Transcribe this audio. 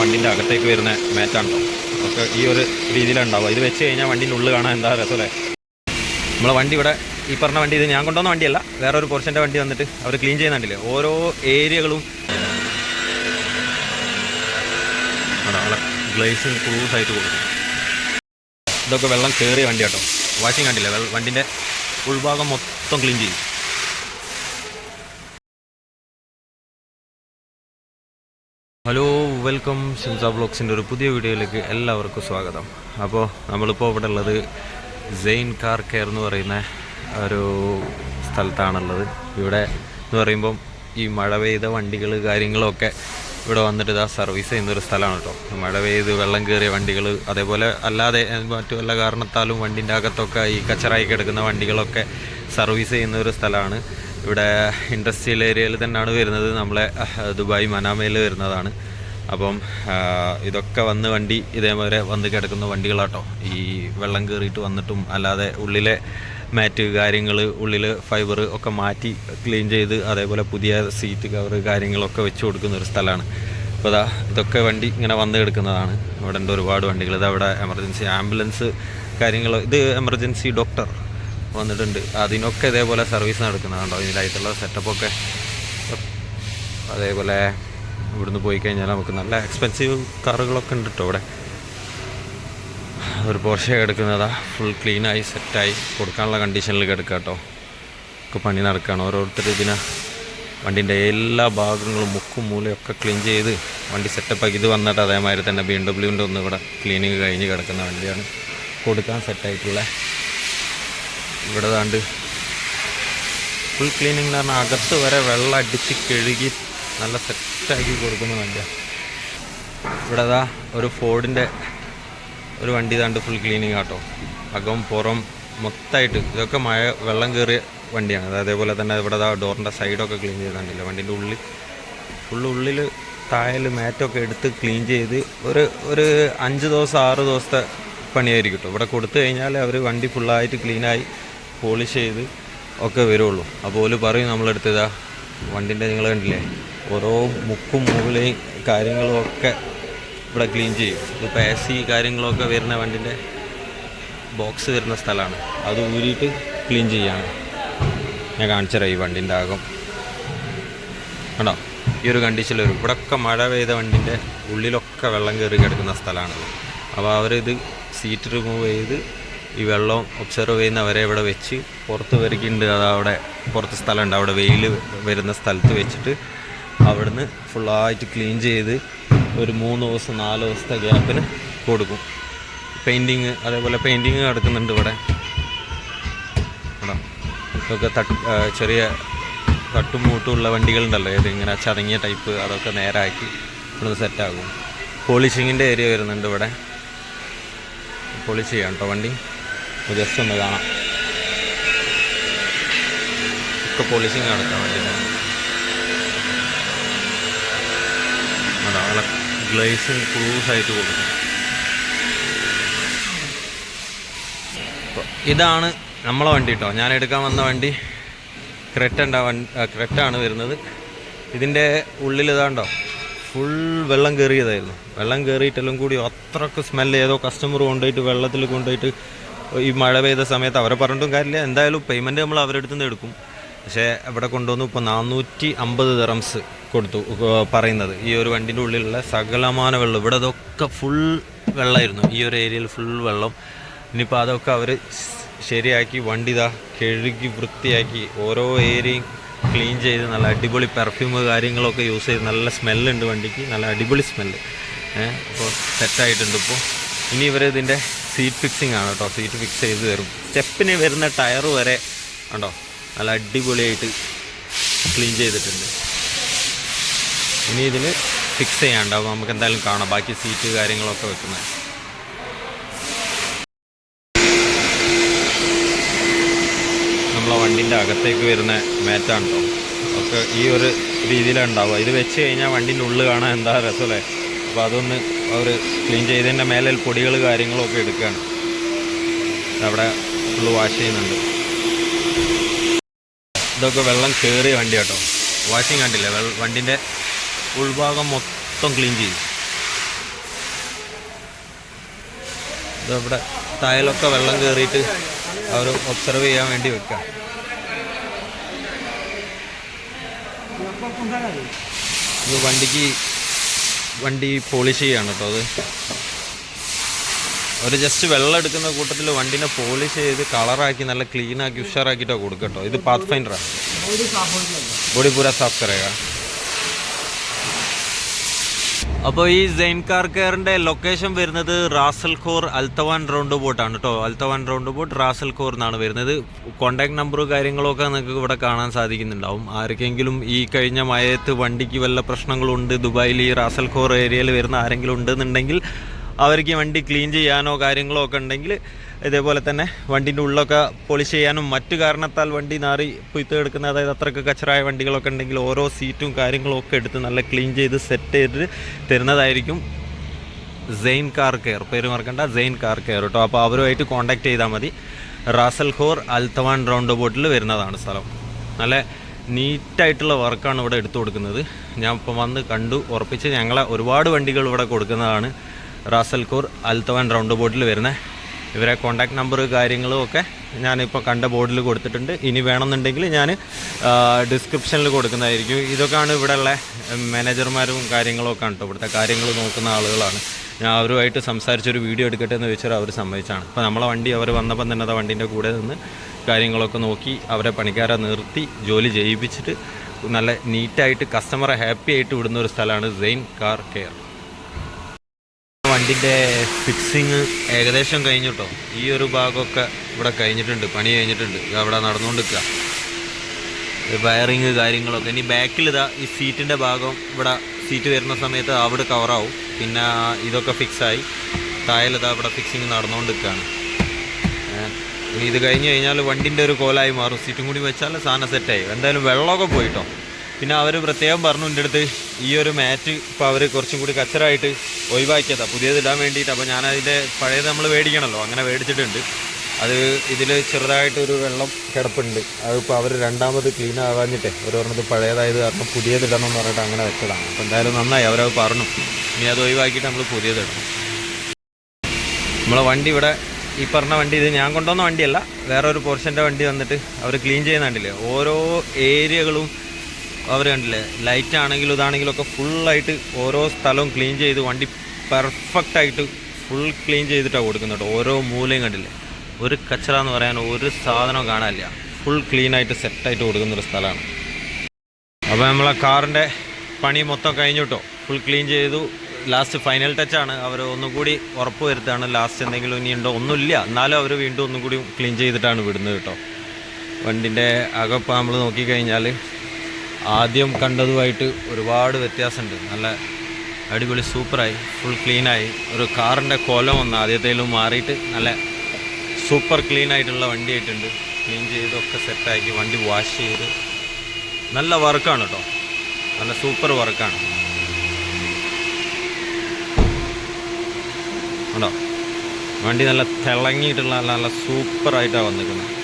വണ്ടിന്റെ അകത്തേക്ക് വരുന്ന മാറ്റാണല്ലോ ഒക്കെ ഈ ഒരു രീതിയിലുണ്ടാവുക. ഇത് വെച്ച് കഴിഞ്ഞാൽ വണ്ടിന്റെ ഉള്ളിൽ കാണാൻ എന്താ രസമല്ലേ? നമ്മളെ വണ്ടി ഇവിടെ ഈ പറഞ്ഞ വണ്ടി ഇത് ഞാൻ കൊണ്ടുവന്ന വണ്ടിയല്ല. വേറെ ഒരു പോർഷന്റെ വണ്ടി വന്നിട്ട് അവർ ക്ലീൻ ചെയ്യുന്നുണ്ടല്ലേ ഓരോ ഏരിയകളും ഗ്ലേസ് ക്ലൂസ് ആയിട്ട് കൊടുക്കും. ഇതൊക്കെ വെള്ളം കയറിയ വണ്ടി കേട്ടോ വാഷിംഗ് കണ്ടില്ല? വണ്ടിന്റെ ഉൾഭാഗം മൊത്തം ക്ലീൻ ചെയ്യും. ഹലോ വെൽക്കം ഷിംസ ബ്ലോഗ്സിന്റെ ഒരു പുതിയ വീഡിയോയിലേക്ക് എല്ലാവർക്കും സ്വാഗതം. അപ്പോൾ നമ്മളിപ്പോൾ ഇവിടെ ഉള്ളത് സെയിൻ കാർ കെയർ എന്ന് പറയുന്ന ഒരു സ്ഥലത്താണുള്ളത്. ഇവിടെ എന്ന് പറയുമ്പം ഈ മഴ പെയ്ത വണ്ടികൾ കാര്യങ്ങളൊക്കെ ഇവിടെ വന്നിട്ട് ഇതാ സർവീസ് ചെയ്യുന്നൊരു സ്ഥലമാണ് കേട്ടോ. മഴ പെയ്ത് വെള്ളം കയറിയ വണ്ടികൾ അതേപോലെ അല്ലാതെ മറ്റു വല്ല കാരണത്താലും വണ്ടിന്റെ അകത്തൊക്കെ ഈ കച്ചറായി കിടക്കുന്ന വണ്ടികളൊക്കെ സർവീസ് ചെയ്യുന്ന ഒരു സ്ഥലമാണ്. ഇവിടെ ഇൻഡസ്ട്രിയൽ ഏരിയയിൽ തന്നെയാണ് വരുന്നത്. നമ്മളെ ദുബായ് മനാമയിൽ വരുന്നതാണ്. അപ്പം ഇതൊക്കെ വന്ന് വണ്ടി ഇതേപോലെ വന്ന് കിടക്കുന്ന വണ്ടികളാട്ടോ. ഈ വെള്ളം കയറിയിട്ട് വന്നിട്ടും അല്ലാതെ ഉള്ളിലെ മാറ്റ് കാര്യങ്ങൾ ഉള്ളിൽ ഫൈബർ ഒക്കെ മാറ്റി ക്ലീൻ ചെയ്ത് അതേപോലെ പുതിയ സീറ്റ് കവർ കാര്യങ്ങളൊക്കെ വെച്ച് കൊടുക്കുന്ന ഒരു സ്ഥലമാണ്. അപ്പോൾ അതാ ഇതൊക്കെ വണ്ടി ഇങ്ങനെ വന്ന് കിടക്കുന്നതാണ്. ഇവിടെ ഉണ്ട് ഒരുപാട് വണ്ടികൾ. ഇത് അവിടെ എമർജൻസി ആംബുലൻസ് കാര്യങ്ങൾ ഇത് എമർജൻസി ഡോക്ടർ വന്നിട്ടുണ്ട്. അതിനൊക്കെ ഇതേപോലെ സർവീസ് നടക്കുന്നതുണ്ടോ ഇതിലായിട്ടുള്ള സെറ്റപ്പൊക്കെ അതേപോലെ ഇവിടുന്ന് പോയി കഴിഞ്ഞാൽ നമുക്ക് നല്ല എക്സ്പെൻസീവ് കാറുകളൊക്കെ ഉണ്ട് കേട്ടോ ഇവിടെ. ഒരു പോർഷ എടുക്കുന്നതാ. ഫുൾ ക്ലീനായി സെറ്റായി കൊടുക്കാനുള്ള കണ്ടീഷനിൽ കിടക്കുക കേട്ടോ. ഒക്കെ പണി നടക്കുകയാണ്. ഓരോരുത്തർ ഇതിനെ വണ്ടിന്റെ എല്ലാ ഭാഗങ്ങളും മുക്കും മൂലയൊക്കെ ക്ലീൻ ചെയ്ത് വണ്ടി സെറ്റപ്പാക്കി ഇത് വന്നിട്ട് അതേമാതിരി തന്നെ ബി എം ഡബ്ല്യുവിന്റെ ഒന്ന് ഇവിടെ ക്ലീനിങ് കഴിഞ്ഞ് കിടക്കുന്ന വണ്ടിയാണ്. കൊടുക്കാൻ സെറ്റായിട്ടുള്ള ഇവിടെ ദാണ്ട് ഫുൾ ക്ലീനിങ് എന്ന് പറഞ്ഞാൽ അകത്ത് വരെ വെള്ളം അടിച്ച് കഴുകി നല്ല സെറ്റാക്കി കൊടുക്കുന്ന വണ്ടിയാണ് ഇവിടെ ദാ ഒരു ഫോർഡിന്റെ ഒരു വണ്ടി ദാണ്ട് ഫുൾ ക്ലീനിങ് ആട്ടോ. അകം പുറം മൊത്തമായിട്ട് ഇതൊക്കെ മഴ വെള്ളം കയറിയ വണ്ടിയാണ്. അത് അതേപോലെ തന്നെ ഇവിടെ ദാ ഡോറിന്റെ സൈഡൊക്കെ ക്ലീൻ ചെയ്തിട്ടുണ്ടല്ലോ. വണ്ടീന്റെ ഉള്ളിൽ ഫുൾ ഉള്ളിൽ തായൽ മാറ്റൊക്കെ എടുത്ത് ക്ലീൻ ചെയ്ത് ഒരു ഒരു അഞ്ച് ദിവസം ആറ് ദിവസത്തെ പണിയായിരിക്കും കേട്ടോ ഇവിടെ കൊടുത്തു കഴിഞ്ഞാൽ അവർ വണ്ടി ഫുള്ളായിട്ട് ക്ലീനായി പോളിഷ് ചെയ്ത് ഒക്കെ വരുള്ളൂ. അപ്പോൾ ഓൽ പറയും നമ്മളെടുത്ത് ഇതാ വണ്ടിന്റെ നിങ്ങൾ കണ്ടില്ലേ? ഓരോ മുക്കും മുകളെയും കാര്യങ്ങളും ഒക്കെ ഇവിടെ ക്ലീൻ ചെയ്യും. ഇപ്പോൾ എ സി കാര്യങ്ങളൊക്കെ വരുന്ന വണ്ടിന്റെ ബോക്സ് വരുന്ന സ്ഥലമാണ്. അത് ഊരിയിട്ട് ക്ലീൻ ചെയ്യാണ്. ഞാൻ കാണിച്ചുതരാം ഈ വണ്ടിന്റെ ആകം. കണ്ടോ? ഈ ഒരു കണ്ടീഷനിൽ വരും. ഇവിടെയൊക്കെ മഴ പെയ്ത വണ്ടിന്റെ ഉള്ളിലൊക്കെ വെള്ളം കയറി കിടക്കുന്ന സ്ഥലമാണ് അപ്പോൾ അവരിത് സീറ്റ് റിമൂവ് ചെയ്ത് ഈ വെള്ളം ഒബ്സർവ് ചെയ്യുന്നവരെ ഇവിടെ വെച്ച് പുറത്ത് വരയ്ക്കുന്നുണ്ട്. അത് അവിടെ പുറത്ത് സ്ഥലമുണ്ട്. അവിടെ വെയിൽ വരുന്ന സ്ഥലത്ത് വെച്ചിട്ട് അവിടുന്ന് ഫുള്ളായിട്ട് ക്ലീൻ ചെയ്ത് ഒരു മൂന്ന് ദിവസം നാല് ദിവസത്തെ ഗ്യാപ്പിന് കൊടുക്കും. പെയിന്റിങ് അതേപോലെ പെയിന്റിങ് നടക്കുന്നുണ്ട് ഇവിടെ. ഇതൊക്കെ തട്ട് ചെറിയ തട്ടും മൂട്ടും ഉള്ള വണ്ടികളുണ്ടല്ലോ. ഏത് ഇങ്ങനെ ചതങ്ങിയ ടൈപ്പ് അതൊക്കെ നേരാക്കി ഇവിടുന്ന് സെറ്റാകും പോളിഷിങ്ങിന്റെ ഏരിയ വരുന്നുണ്ട് ഇവിടെ. പോളിഷ് ചെയ്യാം കേട്ടോ വണ്ടി. ജസ്റ്റ് ഒന്ന് കാണാം ഒക്കെ പോളിഷിങ് നടക്കാൻ വണ്ടിയുടെ അതാ നല്ല ഗ്ലേസിങ് ക്ലൂസായിട്ട് കൊടുക്കും. ഇതാണ് നമ്മളെ വണ്ടി കേട്ടോ ഞാൻ എടുക്കാൻ വന്ന വണ്ടി ക്രെറ്റണ്ട വണ്ടി ക്രെറ്റാണ് വരുന്നത്. ഇതിന്റെ ഉള്ളിൽ ഇതാണ്ടോ ഫുൾ വെള്ളം കയറിയതായിരുന്നു വെള്ളം കയറിയിട്ടെല്ലാം കൂടി അത്രയ്ക്ക് സ്മെല്ല് ഏതോ കസ്റ്റമർ കൊണ്ടുപോയിട്ട് വെള്ളത്തിൽ കൊണ്ടുപോയിട്ട് ഈ മഴ പെയ്ത സമയത്ത് അവരെ പറഞ്ഞിട്ടും കാര്യമില്ല. എന്തായാലും പേയ്മെന്റ് നമ്മൾ അവരുടെ അടുത്തുനിന്ന് എടുക്കും. പക്ഷേ ഇവിടെ കൊണ്ടുവന്നു ഇപ്പോൾ നാനൂറ്റി അമ്പത് ദറംസ് കൊടുത്തു പറയുന്നത്. ഈ ഒരു വണ്ടിന്റെ ഉള്ളിലുള്ള സകലമാന വെള്ളം ഇവിടെ അതൊക്കെ ഫുൾ വെള്ളമായിരുന്നു. ഈ ഒരു ഏരിയയിൽ ഫുൾ വെള്ളം. ഇനിയിപ്പോൾ അതൊക്കെ അവർ ശരിയാക്കി വണ്ടി ഇതാ കഴുകി വൃത്തിയാക്കി ഓരോ ഏരിയയും ക്ലീൻ ചെയ്ത് നല്ല അടിപൊളി പെർഫ്യൂം കാര്യങ്ങളൊക്കെ യൂസ് ചെയ്ത് നല്ല സ്മെല്ലുണ്ട് വണ്ടിക്ക്. നല്ല അടിപൊളി സ്മെല്ല് അപ്പോൾ സെറ്റായിട്ടുണ്ട് ഇപ്പോൾ ഇനി ഇവർ ഇതിന്റെ സീറ്റ് ഫിക്സിംഗ് ആണ് കേട്ടോ. സീറ്റ് ഫിക്സ് ചെയ്ത് തരും. സ്റ്റെപ്പിന് വരുന്ന ടയർ വരെ ഉണ്ടോ നല്ല അടിപൊളിയായിട്ട് ക്ലീൻ ചെയ്തിട്ടുണ്ട്. ഇനി ഇതിന് ഫിക്സ് ചെയ്യാണ്ടാവും നമുക്ക് എന്തായാലും കാണാം. ബാക്കി സീറ്റ് കാര്യങ്ങളൊക്കെ വെക്കുന്നത്. നമ്മളെ വണ്ടിന്റെ അകത്തേക്ക് വരുന്ന മാറ്റാണ് കേട്ടോ. ഒക്കെ ഈ ഒരു രീതിയിലുണ്ടാവുക ഇത് വെച്ച് കഴിഞ്ഞാൽ വണ്ടിന്റെ ഉള്ളിൽ കാണാൻ എന്താ രസമല്ലേ? അപ്പോൾ അതൊന്ന് അവർ ക്ലീൻ ചെയ്തതിന്റെ മേലെ പൊടികൾ കാര്യങ്ങളൊക്കെ എടുക്കുകയാണ്. അവിടെ ഫുള്ള് വാഷ് ചെയ്യുന്നുണ്ട്. ഇതൊക്കെ വെള്ളം കയറിയ വണ്ടി കേട്ടോ വാഷിങ് കണ്ടില്ലേ വണ്ടിന്റെ ഉൾഭാഗം മൊത്തം ക്ലീൻ ചെയ്യും. ഇതവിടെ തായലൊക്കെ വെള്ളം കയറിയിട്ട് അവർ ഒബ്സർവ് ചെയ്യാൻ വേണ്ടി വെക്കാം ഇത് വണ്ടിക്ക് വണ്ടി പോളിഷ് ചെയ്യാണ് കേട്ടോ അത്. ഒരു ജസ്റ്റ് വെള്ളം എടുക്കുന്ന കൂട്ടത്തിൽ വണ്ടിനെ പോളിഷ് ചെയ്ത് കളറാക്കി നല്ല ക്ലീനാക്കി ഉഷാറാക്കിയിട്ടാണ് കൊടുക്കട്ടോ. ഇത് പാത്ത് ഫൈൻഡറാണ് ബോഡി പൂര സാഫ് കറേगा അപ്പോൾ ഈ സെയിൻ കാർ ലൊക്കേഷൻ വരുന്നത് Ras Al Khor Al Twar round ബോട്ടാണ് കേട്ടോ Al Twar roundabout Ras Al Khor എന്നാണ് വരുന്നത് കോൺടാക്ട് നമ്പറും കാര്യങ്ങളൊക്കെ നിങ്ങൾക്ക് ഇവിടെ കാണാൻ സാധിക്കുന്നുണ്ടാവും. ആർക്കെങ്കിലും ഈ കഴിഞ്ഞ മയത്ത് വണ്ടിക്ക് വല്ല പ്രശ്നങ്ങളുണ്ട്? ദുബായിൽ ഈ റാസൽ ഖോർ ഏരിയയിൽ വരുന്ന ആരെങ്കിലും ഉണ്ടെന്നുണ്ടെങ്കിൽ അവർക്ക് വണ്ടി ക്ലീൻ ചെയ്യാനോ കാര്യങ്ങളോ ഒക്കെ ഉണ്ടെങ്കിൽ ഇതേപോലെ തന്നെ വണ്ടിന്റെ ഉള്ളൊക്കെ പോളിഷ് ചെയ്യാനും മറ്റു കാരണത്താൽ വണ്ടി നാറി പുയ്ത്ത് എടുക്കുന്ന അതായത് അത്രയ്ക്ക് കച്ചറായ വണ്ടികളൊക്കെ ഉണ്ടെങ്കിൽ ഓരോ സീറ്റും കാര്യങ്ങളും ഒക്കെ എടുത്ത് നല്ല ക്ലീൻ ചെയ്ത് സെറ്റ് ചെയ്തിട്ട് തരുന്നതായിരിക്കും. സെയിൻ കാർ കെയർ പേര് മറക്കണ്ട സെയിൻ കാർ കെയർ കേട്ടോ അപ്പോൾ അവരുമായിട്ട് കോൺടാക്ട് ചെയ്താൽ മതി. Ras Al Khor Al Twar round ബോട്ടിൽ വരുന്നതാണ് സ്ഥലം. നല്ല നീറ്റായിട്ടുള്ള വർക്കാണ് ഇവിടെ എടുത്തു കൊടുക്കുന്നത്. ഞാൻ ഇപ്പം വന്ന് കണ്ടു ഉറപ്പിച്ച് ഞങ്ങളെ ഒരുപാട് വണ്ടികൾ ഇവിടെ കൊടുക്കുന്നതാണ്. റാസൽഖോർ അൽത്തവാൻ റൗണ്ട് ബോട്ടിൽ വരുന്ന. ഇവരെ കോൺടാക്ട് നമ്പർ കാര്യങ്ങളും ഒക്കെ ഞാനിപ്പോൾ കണ്ട ബോർഡിൽ കൊടുത്തിട്ടുണ്ട്. ഇനി വേണമെന്നുണ്ടെങ്കിൽ ഞാൻ ഡിസ്ക്രിപ്ഷനിൽ കൊടുക്കുന്നതായിരിക്കും. ഇതൊക്കെയാണ് ഇവിടെയുള്ള മാനേജർമാരും കാര്യങ്ങളും ഒക്കെ കേട്ടോ ഇവിടുത്തെ കാര്യങ്ങൾ നോക്കുന്ന ആളുകളാണ്. ഞാൻ അവരുമായിട്ട് സംസാരിച്ചൊരു വീഡിയോ എടുക്കട്ടെ എന്ന് വെച്ചാൽ അവർ സമ്മതിച്ചാണ്. അപ്പോൾ നമ്മളെ വണ്ടി അവർ വന്നപ്പം തന്നെ അത് വണ്ടീന്റെ കൂടെ നിന്ന് കാര്യങ്ങളൊക്കെ നോക്കി അവരെ പണിക്കാരെ നിർത്തി ജോലി ചെയ്യിപ്പിച്ചിട്ട് നല്ല നീറ്റായിട്ട് കസ്റ്റമറെ ഹാപ്പി ആയിട്ട് വിടുന്ന ഒരു സ്ഥലമാണ് സെയിൻ കാർ കെയർ വണ്ടിന്റെ ഫിക്സിങ് ഏകദേശം കഴിഞ്ഞു കേട്ടോ ഈ ഒരു ഭാഗമൊക്കെ ഇവിടെ കഴിഞ്ഞിട്ടുണ്ട് പണി കഴിഞ്ഞിട്ടുണ്ട്. അവിടെ നടന്നുകൊണ്ടിരിക്കുക. വയറിങ് കാര്യങ്ങളൊക്കെ. ഇനി ബാക്കിൽ ഇതാ ഈ സീറ്റിന്റെ ഭാഗം ഇവിടെ സീറ്റ് വരുന്ന സമയത്ത് അവിടെ കവറാവും പിന്നെ ഇതൊക്കെ ഫിക്സായി തായലിതാ ഇവിടെ ഫിക്സിങ് നടന്നുകൊണ്ടിരിക്കുകയാണ്. ഇത് കഴിഞ്ഞ് കഴിഞ്ഞാൽ വണ്ടിന്റെ ഒരു കോലായി മാറും. സീറ്റും കൂടി വെച്ചാൽ സാധനം സെറ്റായി എന്തായാലും വെള്ളമൊക്കെ പോയിട്ടോ പിന്നെ അവർ പ്രത്യേകം പറഞ്ഞു എന്റെ അടുത്ത് ഈ ഒരു മാറ്റ് ഇപ്പോൾ അവർ കുറച്ചും കൂടി കച്ചറായിട്ട് ഒഴിവാക്കിയതാണ് പുതിയത് ഇടാൻ വേണ്ടിയിട്ട് അപ്പോൾ ഞാൻ അതിന്റെ പഴയത് നമ്മൾ മേടിക്കണമല്ലോ അങ്ങനെ മേടിച്ചിട്ടുണ്ട്. അത് ഇതിൽ ചെറുതായിട്ടൊരു വെള്ളം കിടപ്പുണ്ട്. അതിപ്പോൾ അവർ രണ്ടാമത് ക്ലീൻ ആവാഞ്ഞിട്ടേ പറഞ്ഞത് പഴയതായത് കാരണം പുതിയത് ഇടണം എന്ന് പറഞ്ഞിട്ട് അങ്ങനെ വെച്ചതാണ്. അപ്പോൾ എന്തായാലും നന്നായി അവരത് പറഞ്ഞു. ഇനി അത് ഒഴിവാക്കിയിട്ട് നമ്മൾ പുതിയത് ഇടണം. നമ്മളെ വണ്ടി ഇവിടെ ഈ പറഞ്ഞ വണ്ടി ഇത് ഞാൻ കൊണ്ടുവന്ന വണ്ടിയല്ല. വേറെ ഒരു പോർഷന്റെ വണ്ടി വന്നിട്ട് അവർ ക്ലീൻ ചെയ്യുന്നുണ്ടല്ലേ? ഓരോ ഏരിയകളും അവർ കണ്ടില്ലേ? ലൈറ്റ് ആണെങ്കിലും ഇതാണെങ്കിലും ഒക്കെ ഫുള്ളായിട്ട് ഓരോ സ്ഥലവും ക്ലീൻ ചെയ്ത് വണ്ടി പെർഫെക്റ്റ് ആയിട്ട് ഫുൾ ക്ലീൻ ചെയ്തിട്ടാണ് കൊടുക്കുന്നത് ഓരോ മൂലയും കണ്ടില്ലേ? ഒരു കച്ചറ എന്ന് പറയാൻ ഒരു സാധനവും കാണാനില്ല. ഫുൾ ക്ലീൻ ആയിട്ട് സെറ്റായിട്ട് കൊടുക്കുന്ന ഒരു സ്ഥലമാണ്. അപ്പോൾ നമ്മളെ കാറിന്റെ പണി മൊത്തം കഴിഞ്ഞു കേട്ടോ ഫുൾ ക്ലീൻ ചെയ്തു. ലാസ്റ്റ് ഫൈനൽ ടച്ചാണ് അവർ ഒന്നും കൂടി ഉറപ്പ് വരുത്താണ് ലാസ്റ്റ് എന്തെങ്കിലും ഇനി ഉണ്ടോ? ഒന്നുമില്ല. എന്നാലും അവർ വീണ്ടും ഒന്നും കൂടി ക്ലീൻ ചെയ്തിട്ടാണ് വിടുന്നത് കേട്ടോ വണ്ടിന്റെ അകപ്പം നമ്മൾ നോക്കിക്കഴിഞ്ഞാൽ ആദ്യം കണ്ടതുമായിട്ട് ഒരുപാട് വ്യത്യാസമുണ്ട്. നല്ല അടിപൊളി സൂപ്പറായി. ഫുൾ ക്ലീനായി. ഒരു കാറിന്റെ കോലം ഒന്ന് ആദ്യത്തേലും മാറിയിട്ട് നല്ല സൂപ്പർ ക്ലീൻ ആയിട്ടുള്ള വണ്ടി ആയിട്ടുണ്ട് ക്ലീൻ ചെയ്തൊക്കെ സെറ്റാക്കി വണ്ടി വാഷ് ചെയ്ത് നല്ല വർക്കാണ് കേട്ടോ. നല്ല സൂപ്പർ വർക്കാണ്. ഉണ്ടോ? വണ്ടി നല്ല തിളങ്ങിയിട്ടുള്ള നല്ല സൂപ്പറായിട്ടാണ് വന്നിരിക്കുന്നത്.